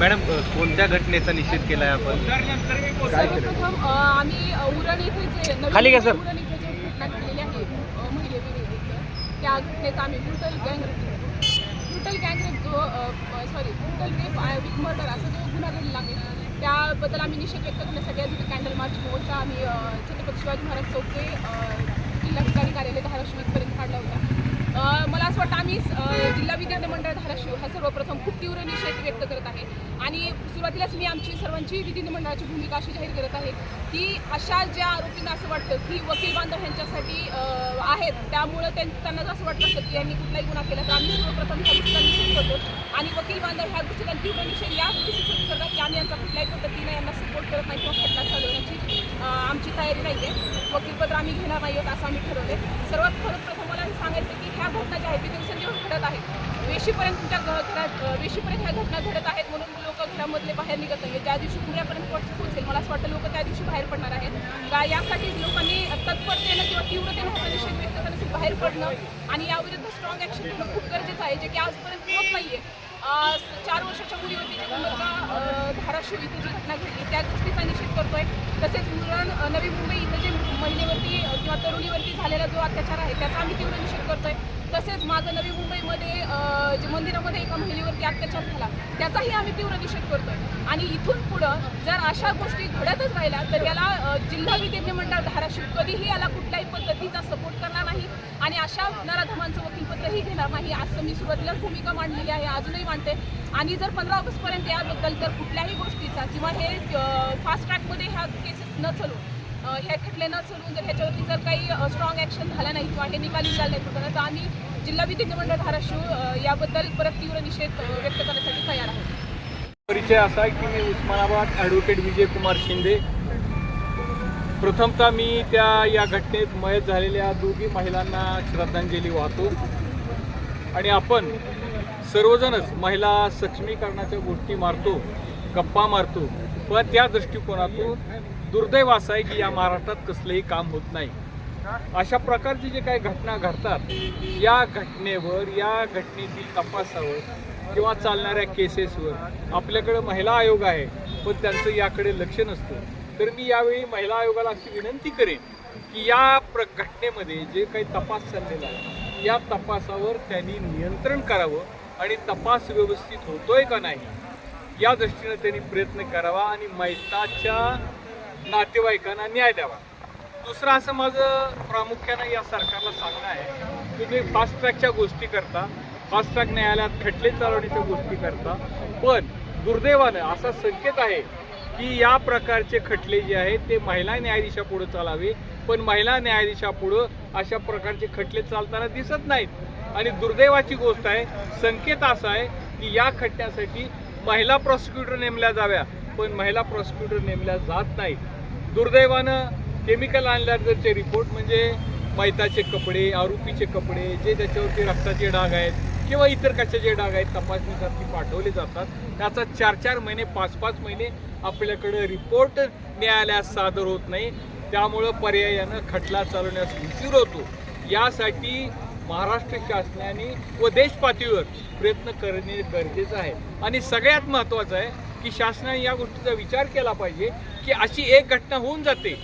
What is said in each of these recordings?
Madam कोणत्या घटनेचा निषेध केलाय आपण? काय केलं सर्वप्रथम अ, आम्ही अ, उरण येथे जे नवीन खाली घ्या, सर. उरण येथे जे घटना घडलेली आहे अ, महिलेविरुद्ध त्या घटनेचा आम्ही ब्रुटल गँग ब्रुटल गँग जो sorry brutal rape with murder असा जो गुन्हा घडलेला आहे त्याबद्दल आम्ही निषेध व्यक्त करण्यासाठी आज इथे कॅन्डल मार्च मोर्चा आम्ही छत्रपती शिवाजी महाराज चौके जिल्हाधिकारी कार्यालय धाराशिव इथपर्यंत काढला होता. मला असं वाटतं आम्ही जिल्हा विद्यार्थी मंडळ धाराशिव हा सर्वप्रथम खूप तीव्र निषेध व्यक्त करत आहे. आणि सुरुवातीलाच मी आमची सर्वांची विधिन मंडळाची भूमिका अशी जाहीर करत आहे की अशा ज्या आरोपींना असं वाटतं की वकील बांधव ह्यांच्यासाठी आहेत त्यामुळं त्यां- त्यांना जर असं वाटत असतं की यांनी कुठलाही गुन्हा केला तर आम्ही सर्वप्रथम ह्या गोष्टीचा निषेध करतो. आणि वकील बांधव ह्या गोष्टीचा तीव्र निषेध या गोष्टी करतात की आम्ही यांचा कुठल्याही पद्धतीने यांना सपोर्ट करत नाही किंवा खटला चालवण्याची आमची तयारी नाही आहे वकीलपत्र आम्ही घेणार नाही आहोत असं आम्ही ठरवले सर्वात खरं प्रथम सांगायचं की ह्या घटना ज्या आहेत ते दिवसेंदिवस घडत आहेत. वेशीपर्यंत तुमच्या घरात वेशीपर्यंत ह्या घटना घडत आहेत म्हणून लोक घरामधले बाहेर निघत नाही ज्या दिवशी पुण्यापर्यंत पोच पोहोचेल मला असं वाटतं लोक त्या दिवशी बाहेर पडणार आहेत. का यासाठी लोकांनी तत्परतेनं किंवा तीव्रतेनं हा निषेध व्यक्त करण्यासाठी बाहेर पडणं आणि याविरुद्ध स्ट्रॉंग ॲक्शन घेणं खूप गरजेचं आहे जे की आजपर्यंत होत नाही आहे चार वर्षाच्या मुली होती धाराशिव इथे जी घटना घडली त्या गोष्टीचा निषेध करतोय. तसेच मुरण नवी मुंबई इथं जे महिलेवरती किंवा तरुणीवरती झालेला जो अत्याचार आहे त्याचा आम्ही तीव्र निषेध करतोय. तसेच मागं नवी मुंबईमध्ये जे मंदिरामध्ये एका महिलेवरती अत्याचार झाला त्याचाही आम्ही तीव्र निषेध करतोय. आणि इथून पुढं जर अशा गोष्टी घडतच राहिल्या तर याला जिल्हा विधिज्ञ मंडळ धाराशिव कधीही याला कुठल्याही पद्धतीचा सपोर्ट करणार नाही आणि अशा नराधमांचं वकीलपत्रही घेणार नाही असं मी सुरुवातीला भूमिका मांडलेली आहे अजूनही मांडते. आणि जर पंधरा ऑगस्टपर्यंत याबद्दल तर कुठल्याही गोष्टीचा किंवा हे फास्ट ट्रॅकमध्ये ह्या केसेस न चालून ह्या हे चलून जर ह्याच्यावरती जर काही स्ट्रॉंग ॲक्शन झाला नाही किंवा हे निकाली निघाले नाही कुठं तर आम्ही जिल्हा विधिमंडळ मंडळ धाराशिव याबद्दल परत तीव्र निषेध व्यक्त करण्यासाठी तयार आहोत. परिचय असा आहे की मी उस्मानाबाद ॲडव्होकेट विजय कुमार शिंदे. प्रथमतः मी त्या या घटनेत मयत झालेल्या दोघी महिलांना श्रद्धांजली वाहतो. आणि आपण सर्वजणच महिला सक्षमीकरणाच्या गोष्टी मारतो गप्पा मारतो पण त्या दृष्टिकोनातून दुर्दैव असं आहे की या महाराष्ट्रात कसलंही काम होत नाही. अशा प्रकारची जे काही घटना घडतात या घटनेवर या घटनेतील तपासावर किंवा चालणाऱ्या केसेसवर आपल्याकडे महिला आयोग आहे पण त्यांचं याकडे लक्ष नसतं. तर मी यावेळी महिला आयोगाला अशी विनंती करेन की या प्र घटनेमध्ये जे काही तपास चाललेला आहे या तपासावर त्यांनी नियंत्रण करावं आणि तपास व्यवस्थित होतोय का नाही या दृष्टीनं त्यांनी प्रयत्न करावा आणि मैताच्या नातेवाईकांना न्याय द्यावा. दुसरं असं माझं प्रामुख्यानं या सरकारला सांगणं आहे तुम्ही फास्ट ट्रॅकच्या गोष्टी करता. फास्ट ट्रॅक न्यायालयात खटले चालवण्याच्या गोष्टी करता. पण दुर्दैवानं असा संकेत आहे की या प्रकारचे खटले जे आहेत ते महिला न्यायाधीशापुढं चालावे. पण महिला न्यायाधीशापुढं अशा प्रकारचे खटले चालताना दिसत नाहीत. आणि दुर्दैवाची गोष्ट आहे संकेत असा आहे की या खटल्यासाठी महिला प्रॉसिक्युटर नेमल्या जाव्या. पण महिला प्रॉसिक्युटर नेमल्या जात नाहीत. दुर्दैवानं केमिकल अनलायझरचे रिपोर्ट म्हणजे मैताचे कपडे आरोपीचे कपडे जे त्याच्यावरती रक्ताचे डाग आहेत किंवा इतर कशाचे डाग आहेत तपासणीसाठी पाठवले जातात. त्याचा चार चार महिने पाच पाच महिने आपल्याकडं रिपोर्ट न्यायालयात सादर होत नाही. त्यामुळं पर्यायानं खटला चालवण्यास उशीर होतो. यासाठी महाराष्ट्र शासनाने व देश पातळीवर प्रयत्न करणे गरजेचं आहे. आणि सगळ्यात महत्त्वाचं आहे की शासनाने या गोष्टीचा विचार केला पाहिजे की अशी एक घटना होऊन जाते.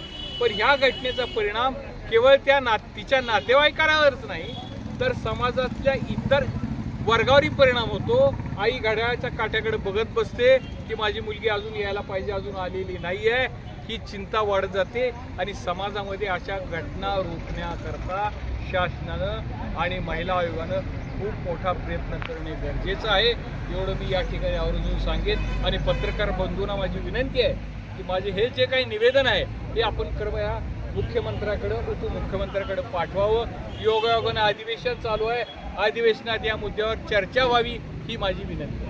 पण ह्या घटनेचा परिणाम केवळ त्या ना तिच्या नातेवाईकांवरच नाही तर समाजातल्या इतर वर्गावरही परिणाम होतो. आई घड्याळाच्या काट्याकडे बघत बसते की माझी मुलगी अजून यायला पाहिजे अजून आलेली नाही आहे ही चिंता वाढत जाते आणि समाजामध्ये अशा घटना रोखण्याकरता शासनानं आणि महिला आयोगानं खूप मोठा प्रयत्न करणे गरजेचं आहे. एवढं मी या ठिकाणी आवर्जून सांगेन. आणि पत्रकार बंधूंना माझी विनंती आहे की माझे हे जे काही निवेदन आहे ते आपण कृपया मुख्यमंत्र्याकडं उपमुख्यमंत्र्याकडं पाठवावं. योगायोगानं अधिवेशन चालू आहे. अधिवेशनात या मुद्द्यावर चर्चा व्हावी ही माझी विनंती